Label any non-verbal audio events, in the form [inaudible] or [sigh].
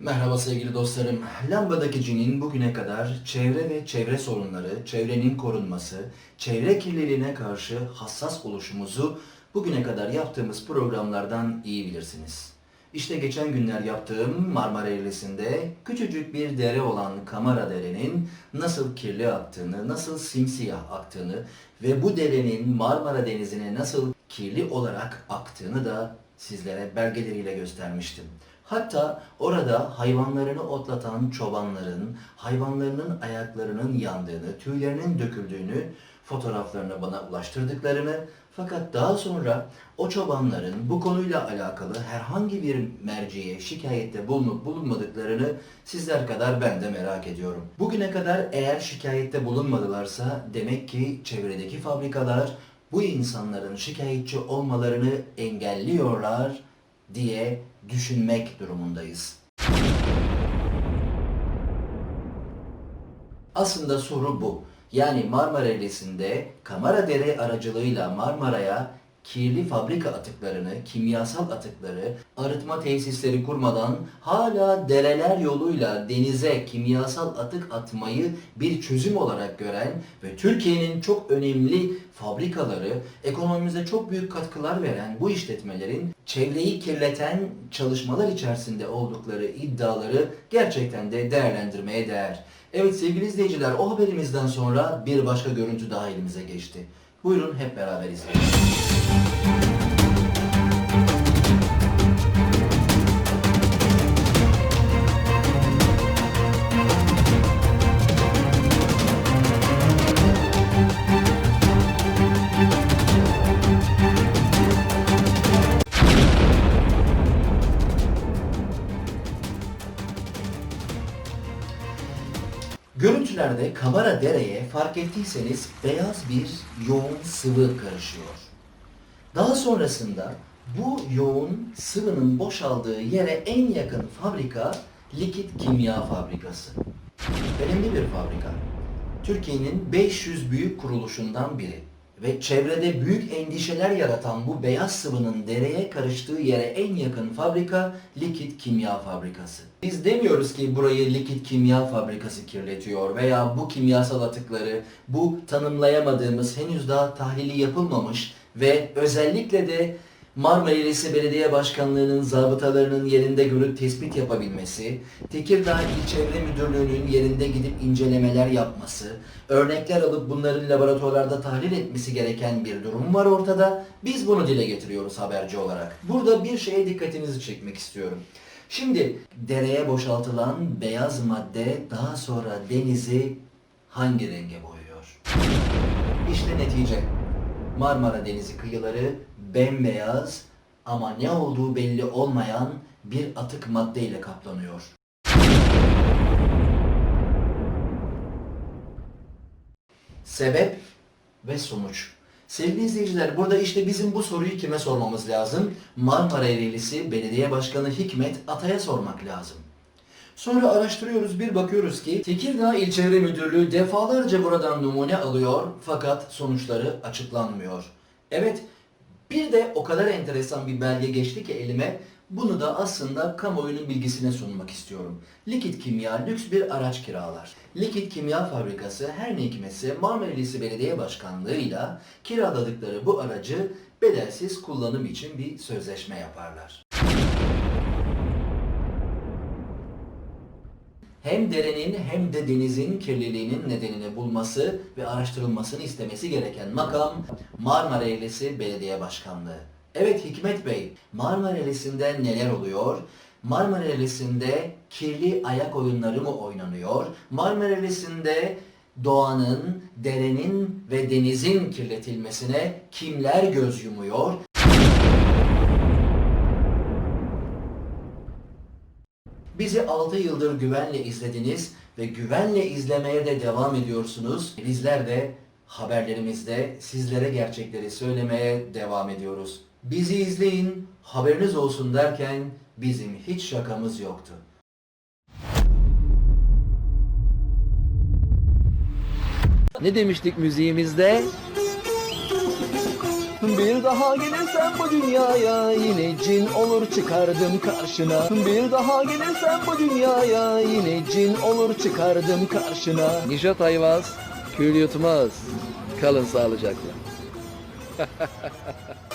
Merhaba sevgili dostlarım. Lambadaki cinin bugüne kadar çevre ve çevre sorunları, çevrenin korunması, çevre kirliliğine karşı hassas oluşumuzu bugüne kadar yaptığımız programlardan iyi bilirsiniz. İşte geçen günler yaptığım Marmara Eğrisi'nde küçücük bir dere olan Kamara Dere'nin nasıl kirli aktığını, nasıl simsiyah aktığını ve bu derenin Marmara Denizi'ne nasıl kirli olarak aktığını da sizlere belgeleriyle göstermiştim. Hatta orada hayvanlarını otlatan çobanların, hayvanlarının ayaklarının yandığını, tüylerinin döküldüğünü, fotoğraflarını bana ulaştırdıklarını fakat daha sonra o çobanların bu konuyla alakalı herhangi bir merciye şikayette bulunup bulunmadıklarını sizler kadar ben de merak ediyorum. Bugüne kadar eğer şikayette bulunmadılarsa demek ki çevredeki fabrikalar bu insanların şikayetçi olmalarını engelliyorlar diye düşünmek durumundayız. Aslında soru bu. Yani Marmara Eğrisi'nde Kamaradere aracılığıyla Marmara'ya kirli fabrika atıklarını, kimyasal atıkları, arıtma tesisleri kurmadan hala dereler yoluyla denize kimyasal atık atmayı bir çözüm olarak gören ve Türkiye'nin çok önemli fabrikaları, ekonomimize çok büyük katkılar veren bu işletmelerin çevreyi kirleten çalışmalar içerisinde oldukları iddiaları gerçekten de değerlendirmeye değer. Evet sevgili izleyiciler o haberimizden sonra bir başka görüntü daha elimize geçti. Buyurun hep beraber izleyelim. Görüntülerde Kabara Dere'ye fark ettiyseniz beyaz bir yoğun sıvı karışıyor. Daha sonrasında bu yoğun sıvının boşaldığı yere en yakın fabrika Likit Kimya Fabrikası. Önemli bir fabrika. Türkiye'nin 500 büyük kuruluşundan biri ve çevrede büyük endişeler yaratan bu beyaz sıvının dereye karıştığı yere en yakın fabrika Likit Kimya Fabrikası. Biz demiyoruz ki burayı Likit Kimya Fabrikası kirletiyor veya bu kimyasal atıkları, bu tanımlayamadığımız henüz daha tahlili yapılmamış ve özellikle de Marmara İlisi Belediye Başkanlığı'nın zabıtalarının yerinde görüp tespit yapabilmesi, Tekirdağ İl Çevre Müdürlüğü'nün yerinde gidip incelemeler yapması, örnekler alıp bunların laboratuvarlarda tahlil etmesi gereken bir durum var ortada. Biz bunu dile getiriyoruz haberci olarak. Burada bir şeye dikkatinizi çekmek istiyorum. Şimdi dereye boşaltılan beyaz madde daha sonra denizi hangi renge boyuyor? İşte netice. Marmara Denizi kıyıları bembeyaz ama ne olduğu belli olmayan bir atık maddeyle kaplanıyor. Sebep ve sonuç. Sevgili izleyiciler burada işte bizim bu soruyu kime sormamız lazım? Marmara Ereğlisi Belediye Başkanı Hikmet Atay'a sormak lazım. Sonra araştırıyoruz bir bakıyoruz ki Tekirdağ İl Çevre Müdürlüğü defalarca buradan numune alıyor fakat sonuçları açıklanmıyor. Evet bir de o kadar enteresan bir belge geçti ki elime bunu da aslında kamuoyunun bilgisine sunmak istiyorum. Likit Kimya lüks bir araç kiralar. Likit Kimya Fabrikası her ne hikmetse Marmara İlisi Belediye Başkanlığı'yla kiraladıkları bu aracı bedelsiz kullanım için bir sözleşme yaparlar. Hem derenin hem de denizin kirliliğinin nedenini bulması ve araştırılmasını istemesi gereken makam Marmara Eylesi Belediye Başkanlığı. Evet Hikmet Bey, Marmara Eylesi'nde neler oluyor? Marmara Eylesi'nde kirli ayak oyunları mı oynanıyor? Marmara Eylesi'nde doğanın, derenin ve denizin kirletilmesine kimler göz yumuyor? Bizi 6 yıldır güvenle izlediniz ve güvenle izlemeye de devam ediyorsunuz. Bizler de haberlerimizde sizlere gerçekleri söylemeye devam ediyoruz. Bizi izleyin, haberiniz olsun derken bizim hiç şakamız yoktu. Ne demiştik müziğimizde? Bir daha gelirsen bu dünyaya yine cin olur çıkardım karşına Bir daha gelirsen bu dünyaya yine cin olur çıkardım karşına Nişat Ayvaz, kül yutmaz. Kalın sağlıcakla. [laughs]